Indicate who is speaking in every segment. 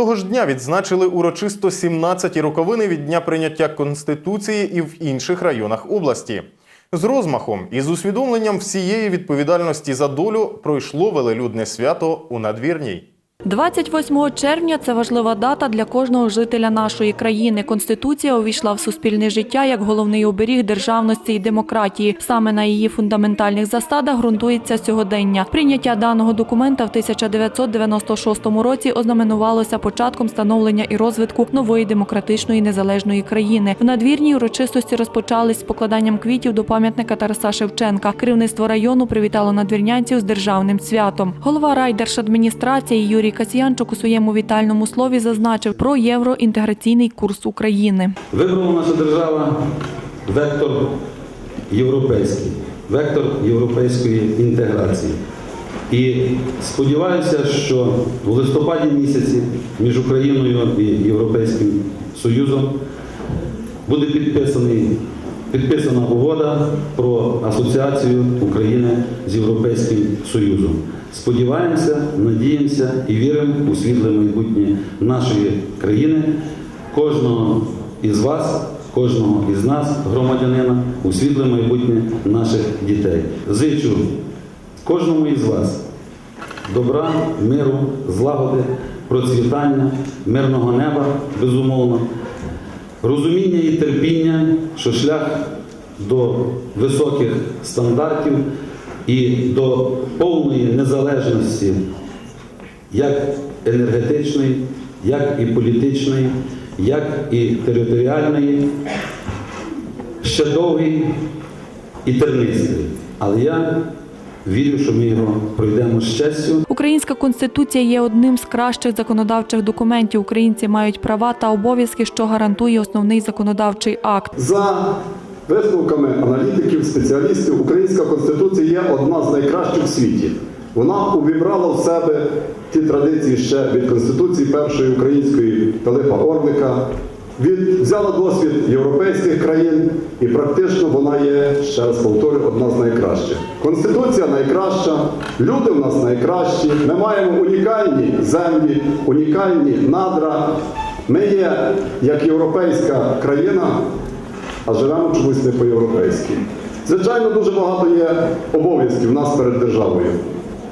Speaker 1: Того ж дня відзначили урочисто 17-ті роковини від дня прийняття Конституції і в інших районах області. З розмахом і з усвідомленням всієї відповідальності за долю пройшло велелюдне свято у надвірній.
Speaker 2: 28 червня це важлива дата для кожного жителя нашої країни. Конституція увійшла в суспільне життя як головний оберіг державності і демократії. Саме на її фундаментальних засадах ґрунтується сьогодення. Прийняття даного документа в 1996 році ознаменувалося початком становлення і розвитку нової демократичної незалежної країни. В надвірній урочистості розпочались з покладанням квітів до пам'ятника Тараса Шевченка. Керівництво району привітало надвірнянців з державним святом. Голова райдержадміністрації Юрій Касьянчук у своєму вітальному слові зазначив про євроінтеграційний курс України.
Speaker 3: Вибрала наша держава вектор європейський, вектор європейської інтеграції. І сподіваюся, що в листопаді місяці між Україною і Європейським Союзом буде підписаний, підписана угода про асоціацію України з Європейським Союзом. Сподіваємося, надіємося і віримо у світле майбутнє нашої країни, кожного із вас, кожного із нас, громадянина, у світле майбутнє наших дітей. Зичу кожному із вас добра, миру, злагоди, процвітання, мирного неба, безумовно, розуміння і терпіння, що шлях до високих стандартів і до повної незалежності, як енергетичної, як і політичної, як і територіальної, ще довгий і тернистий. Але я вірю, що ми його пройдемо з честю.
Speaker 2: Українська конституція є одним з кращих законодавчих документів. Українці мають права та обов'язки, що гарантує основний законодавчий акт.
Speaker 4: За висновками аналітиків, спеціалістів, українська конституція є одна з найкращих в світі. Вона увібрала в себе ті традиції ще від Конституції першої української Пилипа Орлика, від, взяла досвід європейських країн і практично вона є, ще раз повторюю, одна з найкращих. Конституція найкраща, люди в нас найкращі. Ми маємо унікальні землі, унікальні надра. Ми є як європейська країна, а живемо чомусь не по-європейськи. Звичайно, дуже багато є обов'язків в нас перед державою,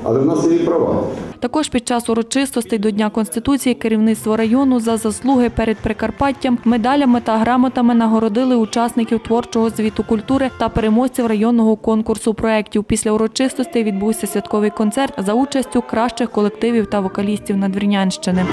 Speaker 4: але в нас є і права.
Speaker 2: Також під час урочистостей до Дня Конституції керівництво району за заслуги перед Прикарпаттям медалями та грамотами нагородили учасників творчого звіту культури та переможців районного конкурсу проєктів. Після урочистостей відбувся святковий концерт за участю кращих колективів та вокалістів Надвірнянщини.